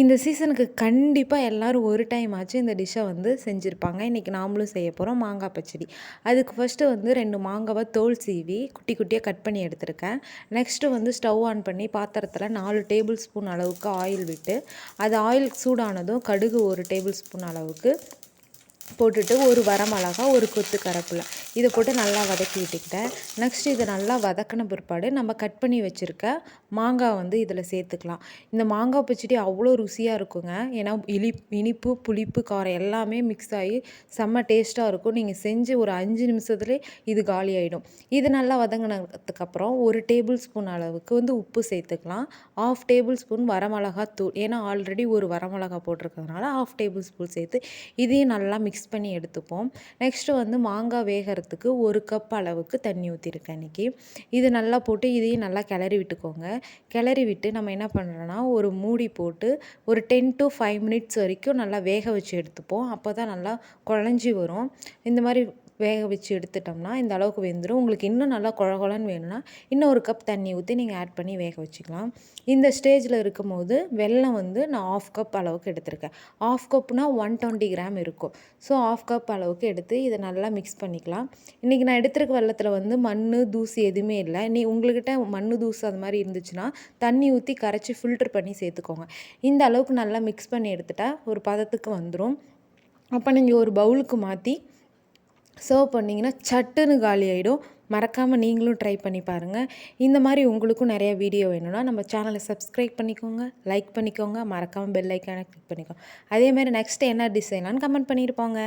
இந்த சீசனுக்கு கண்டிப்பாக எல்லோரும் ஒரு டைம் ஆச்சு இந்த டிஷ்ஷை வந்து செஞ்சுருப்பாங்க. இன்றைக்கி நாமளும் செய்ய போகிறோம் மாங்காய் பச்சடி. அதுக்கு ஃபஸ்ட்டு வந்து ரெண்டு மாங்காவை தோல் சீவி குட்டி குட்டியாக கட் பண்ணி எடுத்திருக்கேன். நெக்ஸ்ட்டு வந்து ஸ்டவ் ஆன் பண்ணி பாத்திரத்தில் நாலு டேபிள் ஸ்பூன் அளவுக்கு ஆயில் விட்டு அது ஆயில் சூடானதும் கடுகு ஒரு டேபிள் ஸ்பூன் அளவுக்கு போட்டுட்டு ஒரு வரமிளகா ஒரு கொத்து கருவேப்பிலை. இதை போட்டு நல்லா வதக்கி விட்டுக்கிட்டேன். நெக்ஸ்ட் இதை நல்லா வதக்கின பிற்பாடு நம்ம கட் பண்ணி வச்சுருக்க மாங்காய் வந்து இதில் சேர்த்துக்கலாம். இந்த மாங்காய் பச்சடி அவ்வளோ ருசியாக இருக்குங்க. ஏன்னா இனி இனிப்பு புளிப்பு காரம் எல்லாமே மிக்ஸ் ஆகி செம்ம டேஸ்ட்டாக இருக்கும். நீங்கள் செஞ்சு ஒரு அஞ்சு நிமிஷத்துலேயே இது காலி ஆகிடும் இது நல்லா வதங்கினதுக்கப்புறம் ஒரு டேபிள் ஸ்பூன் அளவுக்கு வந்து உப்பு சேர்த்துக்கலாம். ஆஃப் டேபிள் ஸ்பூன் வரமிளகா தூள் ஏன்னா ஆல்ரெடி ஒரு வரமிளகா போட்டிருக்கிறதுனால ஆஃப் டேபிள் ஸ்பூன் சேர்த்து இதையும் நல்லா மிக்ஸ் மிக்ஸ் பண்ணி எடுத்துப்போம். நெக்ஸ்ட்டு வந்து மாங்காய் வேகிறதுக்கு ஒரு கப் அளவுக்கு தண்ணி ஊற்றிருக்கேன் இன்றைக்கி இது நல்லா போட்டு இதையும் நல்லா கிளறி விட்டுக்கோங்க. கிளறி விட்டு நம்ம என்ன பண்ணுறோன்னா ஒரு மூடி போட்டு ஒரு டென் டு ஃபைவ் மினிட்ஸ் வரைக்கும் நல்லா வேக வச்சு எடுத்துப்போம். அப்போ தான் நல்லா குழஞ்சி வரும். இந்த மாதிரி வேக வச்சு எடுத்துட்டோம்னா இந்த அளவுக்கு வெந்துடும் உங்களுக்கு இன்னும் நல்லா குழகுழன்னு வேணும்னா இன்னும் ஒரு கப் தண்ணி ஊற்றி நீங்கள் ஆட் பண்ணி வேக வச்சுக்கலாம். இந்த ஸ்டேஜில் இருக்கும் போது வெல்லம் வந்து நான் ஆஃப் கப் அளவுக்கு எடுத்திருக்கேன். ஆஃப் கப்னால் ஒன் டுவெண்ட்டி கிராம் இருக்கும். ஸோ ஆஃப் கப் அளவுக்கு எடுத்து இதை நல்லா மிக்ஸ் பண்ணிக்கலாம். இன்றைக்கி நான் எடுத்துருக்க வெள்ளத்தில் வந்து மண் தூசி எதுவுமே இல்லை. நீ உங்கள்கிட்ட மண் தூசு அது மாதிரி இருந்துச்சுன்னா தண்ணி ஊற்றி கரைச்சி ஃபில்டர் பண்ணி சேர்த்துக்கோங்க. இந்த அளவுக்கு நல்லா மிக்ஸ் பண்ணி எடுத்துட்டா ஒரு பதத்துக்கு வந்துடும் அப்போ நீங்கள் ஒரு பவுலுக்கு மாற்றி சர்வ் பண்ணிங்கன்னா சட்டுன்னு காலி ஆகிடும் மறக்காமல் நீங்களும் ட்ரை பண்ணி பாருங்கள் இந்த மாதிரி உங்களுக்கும் நிறைய வீடியோ வேணும்னா நம்ம சேனலை சப்ஸ்கிரைப் பண்ணிக்கோங்க லைக் பண்ணிக்கோங்க. மறக்காமல் பெல் ஐக்கானை கிளிக் பண்ணிக்கோங்க. அதேமாதிரி நெக்ஸ்ட்டு என்ன டிசைனான்னு கமெண்ட் பண்ணியிருப்பாங்க.